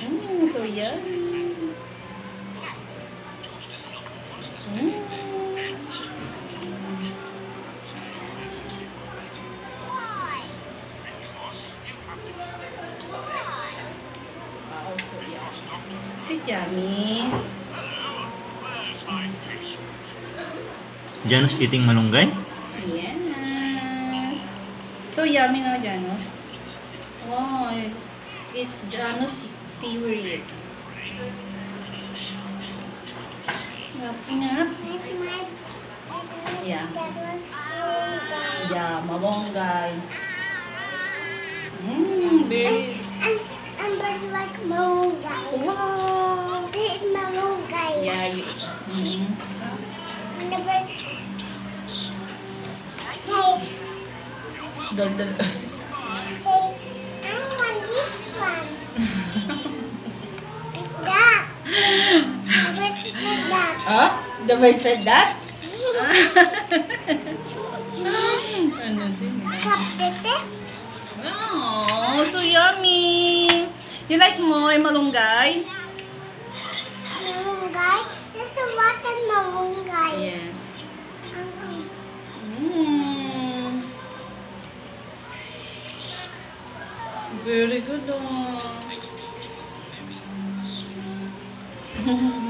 Mm, so yummy. Mm. Wow, so yummy. Is it yummy? Janus eating malunggay? Yes. So yummy na, Janos. Wow, it's, it's Janos period. Wrapping up. Yeah. Yeah, malonggay. Mmm, very... I'm just like malonggay. Wow. It's malonggay. Yeah, you... Mm -hmm. And the bird... Say... don't. Bird said that? ano din eh. Oh, so yummy! You like more malunggay? Yes. Mm. Very good oh.